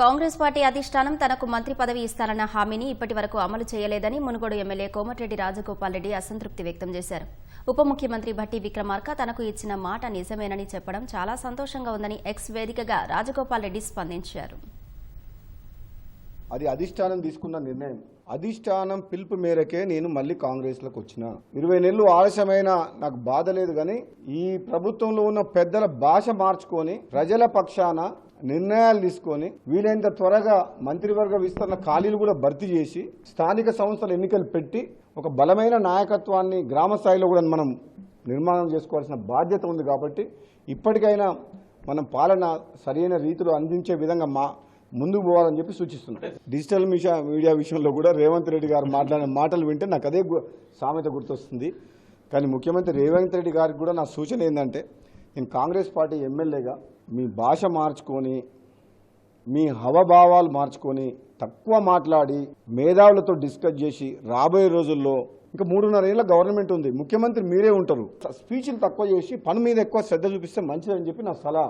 Congress party అధిష్టానం తనకు మంత్రి పదవి ఇస్తానన్న హామీని ఇప్పటి వరకు అమలు చేయలేదని మునుగోడు ఎమ్మెల్యే కోమటిరెడ్డి రాజగోపాల్ రెడ్డి అసంతృప్తి వ్యక్తం చేశారు. ఉప ముఖ్యమంత్రి భట్టి విక్రమార్క తనకు ఇచ్చిన మాట నిజమేనని చెప్పడం చాలా సంతోషంగా ఉందని ఎక్స్ వేదికగా రాజగోపాల్ రెడ్డి స్పందించారు. అది అధిష్టానం తీసుకున్న నిర్ణయం. అధిష్టానం పిలుపు మేరకే నేను మళ్ళీ కాంగ్రెస్లోకి వచ్చిన. ఇరవై నెలలు ఆలస్యమైన నాకు బాధ లేదు కానీ ఈ ప్రభుత్వంలో ఉన్న పెద్దల భాష మార్చుకొని ప్రజల పక్షాన నిర్ణయాలు తీసుకొని వీలైనంత త్వరగా మంత్రివర్గ విస్తరణ ఖాళీలు కూడా భర్తీ చేసి స్థానిక సంస్థల ఎన్నికలు పెట్టి ఒక బలమైన నాయకత్వాన్ని గ్రామ స్థాయిలో కూడా మనం నిర్మాణం చేసుకోవాల్సిన బాధ్యత ఉంది కాబట్టి ఇప్పటికైనా మనం పాలన సరైన రీతిలో అందించే విధంగా మా ముందుకు పోవాలని చెప్పి సూచిస్తున్నాం. డిజిటల్ మీడియా మీడియా విషయంలో కూడా రేవంత్ రెడ్డి గారు మాట్లాడిన మాటలు వింటే నాకు అదే గు- సామెత గుర్తొస్తుంది. కానీ ముఖ్యమంత్రి రేవంత్ రెడ్డి గారికి కూడా నా సూచన ఏంటంటే నేను కాంగ్రెస్ పార్టీ ఎమ్మెల్యేగా మీ భాష మార్చుకొని మీ హవభావాలు మార్చుకొని తక్కువ మాట్లాడి మేధావులతో డిస్కస్ చేసి రాబోయే రోజుల్లో ఇంకా మూడున్నర ఏళ్ళ గవర్నమెంట్ ఉంది. ముఖ్యమంత్రి మీరే ఉంటారు. స్పీచ్లు తక్కువ చేసి పని మీద ఎక్కువ శ్రద్ధ చూపిస్తే మంచిదని చెప్పి నా సలహా.